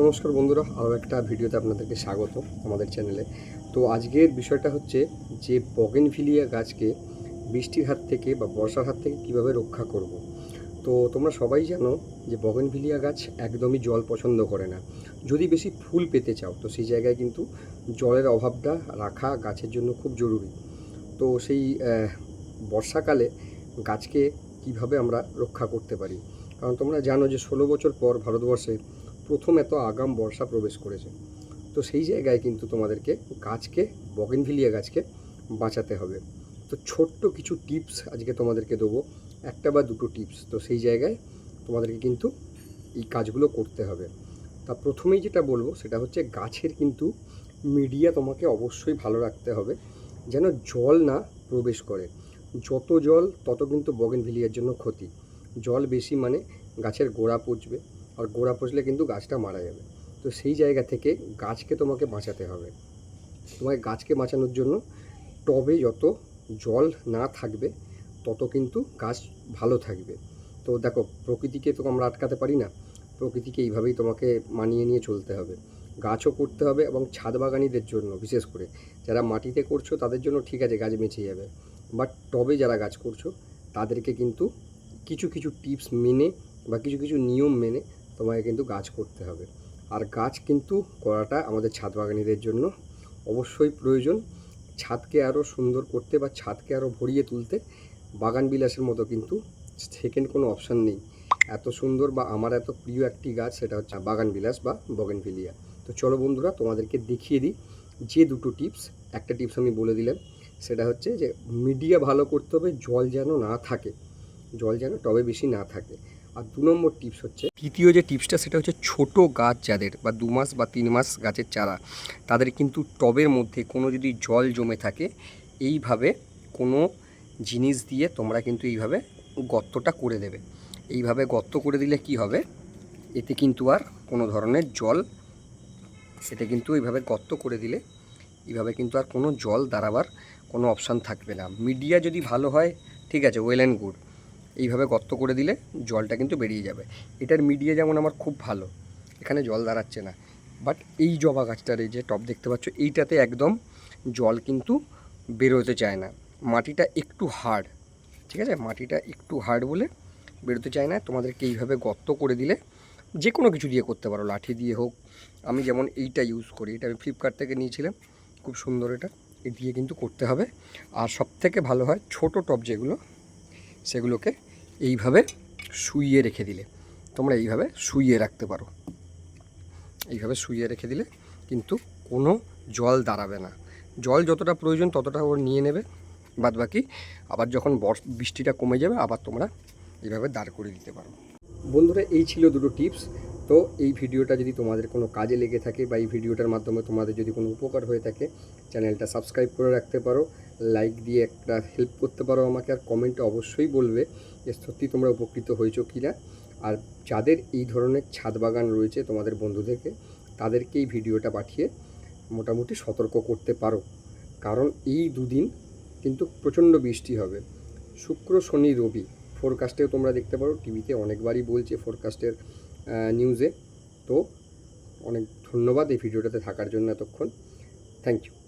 নমস্কার বন্ধুরা, আরও একটা ভিডিওতে আপনাদেরকে স্বাগত আমাদের চ্যানেলে। তো আজকের বিষয়টা হচ্ছে যে বগেনভিলিয়া গাছকে বৃষ্টির হাত থেকে বা বর্ষার হাত থেকে কীভাবে রক্ষা করব। তো তোমরা সবাই জানো যে বগেনভিলিয়া গাছ একদমই জল পছন্দ করে না। যদি বেশি ফুল পেতে চাও, তো সেই জায়গায় কিন্তু জলের অভাবটা রাখা গাছের জন্য খুব জরুরি। তো সেই বর্ষাকালে গাছকে কীভাবে আমরা রক্ষা করতে পারি? কারণ তোমরা জানো যে ষোলো বছর পর ভারতবর্ষে প্রথম এত আগাম বর্ষা প্রবেশ করেছে। তো সেই জায়গায় কিন্তু তোমাদেরকে গাছকে, বগেনভিলিয়া গাছকে বাঁচাতে হবে। তো ছোট্ট কিছু টিপস আজকে তোমাদেরকে দেবো। একটা বা দুটো টিপস। তো সেই জায়গায় তোমাদেরকে কিন্তু এই কাজগুলো করতে হবে। তা প্রথমেই যেটা বলব, সেটা হচ্ছে গাছের কিন্তু মিডিয়া তোমাকে অবশ্যই ভালো রাখতে হবে, যেন জল না প্রবেশ করে। যত জল, তত কিন্তু বগেনভিলিয়ার জন্য ক্ষতি। জল বেশি মানে গাছের গোড়া পচবে। আর গোড়া পচলে কিন্তু গাছটা মারা যাবে। তো সেই জায়গা থেকে গাছকে তোমাকে বাঁচাতে হবে। তোমাকে গাছকে বাঁচানোর জন্য টবে যত জল না থাকবে, তত কিন্তু গাছ ভালো থাকবে। তো দেখো, প্রকৃতিকে তো আমরা আটকাতে পারি না। প্রকৃতিকে এইভাবেই তোমাকে মানিয়ে নিয়ে চলতে হবে। গাছও করতে হবে এবং ছাদ বাগানিদের জন্য বিশেষ করে। যারা মাটিতে করছ তাদের জন্য ঠিক আছে, গাছ বেঁচে যাবে। বাট টবে যারা গাছ করছ, তাদেরকে কিন্তু কিছু কিছু টিপস মেনে বা কিছু কিছু নিয়ম মেনে তোমাকে কিন্তু গাছ করতে হবে। আর গাছ কিন্তু করাটা আমাদের ছাদ বাগানিদের জন্য অবশ্যই প্রয়োজন। ছাদকে আরও সুন্দর করতে বা ছাদকে আরও ভরিয়ে তুলতে বাগান বিলাসের মতো কিন্তু সেকেন্ড কোনো অপশান নেই। এত সুন্দর বা আমার এত প্রিয় একটি গাছ সেটা হচ্ছে বাগান বিলাস বা বগেনভিলিয়া তো চলো বন্ধুরা, তোমাদেরকে দেখিয়ে দিই যে দুটো টিপস একটা টিপস আমি বলে দিলাম, সেটা হচ্ছে যে মিডিয়া ভালো করতে হবে, জল যেন না থাকে। জল যেন টবে বেশি না থাকে। আর দু নম্বর টিপস হচ্ছে তৃতীয় যে টিপসটা সেটা হচ্ছে ছোট গাছ যাদের বা দু মাস বা তিন মাস গাছের চারা, তাদের কিন্তু টবের মধ্যে কোনো যদি জল জমে থাকে, এইভাবে কোনো জিনিস দিয়ে তোমরা কিন্তু এইভাবে গর্তটা করে দেবে। এইভাবে গর্ত করে দিলে কি হবে? এতে কিন্তু আর কোনো ধরনের জল সেটা কিন্তু এইভাবে গর্ত করে দিলে, এইভাবে কিন্তু আর কোনো জল দাঁড়াবার কোনো অপশান থাকবে না। মিডিয়া যদি ভালো হয়, ঠিক আছে ওয়েল অ্যান্ড গুড এইভাবে গর্ত করে দিলে জলটা কিন্তু বেরিয়ে যাবে। এটার মিডিয়া যেমন আমার খুব ভালো, এখানে জল দাঁড়াচ্ছে না। বাট এই জবা গাছটার এই যে টপ দেখতে পাচ্ছ, এইটাতে একদম জল কিন্তু বেরোতে চায় না। মাটিটা একটু হার্ড, ঠিক আছে? মাটিটা একটু হার্ড বলে বেরোতে চায় না। তোমাদেরকে এইভাবে গর্ত করে দিলে যে কোনো কিছু দিয়ে করতে পারো, লাঠি দিয়ে হোক। আমি যেমন এইটা ইউজ করি, এটা আমি ফ্লিপকার্ট থেকে নিয়েছিলাম, খুব সুন্দর এটা। এ দিয়ে কিন্তু করতে হবে। আর সব থেকে ভালো হয় ছোট টপ যেগুলো সেগুলোকে এইভাবে শুইয়ে রেখে দিলে। তোমরা এইভাবে শুইয়ে রাখতে পারো। এইভাবে শুইয়ে রেখে দিলে কিন্তু কোনো জল দাঁড়াবে না। জল যতটা প্রয়োজন ততটা ওর নিয়ে নেবে। বাদ বাকি আবার যখন বৃষ্টিটা কমে যাবে আবার তোমরা এইভাবে দাঁড় করে দিতে পারো। বন্ধুরা, এই ছিল দুটো টিপস। তো এই ভিডিওটা যদি তোমাদের কোনো কাজে লেগে থাকে বা এই ভিডিওটার মাধ্যমে তোমাদের যদি কোনো উপকার হয়ে থাকে, চ্যানেলটা সাবস্ক্রাইব করে রাখতে পারো। লাইক দিয়ে একটা হেল্প করতে পারো আমাকে আর কমেন্টে অবশ্যই বলবে যে সত্যি তোমরা উপকৃত হয়েছো কি না আর যাদের এই ধরনের ছাদ বাগান রয়েছে তোমাদের বন্ধুদেরকে, তাদেরকে এই ভিডিওটা পাঠিয়ে মোটামুটি সতর্ক করতে পারো। কারণ এই দুদিন কিন্তু প্রচণ্ড বৃষ্টি হবে। শুক্র, শনি, রবি ফোরকাস্টেও তোমরা দেখতে পারো। টিভিতে অনেকবারই বলছে ফোরকাস্টের নিউজে তো অনেক ধন্যবাদ এই ভিডিওটাতে থাকার জন্য এতক্ষণ। Thank you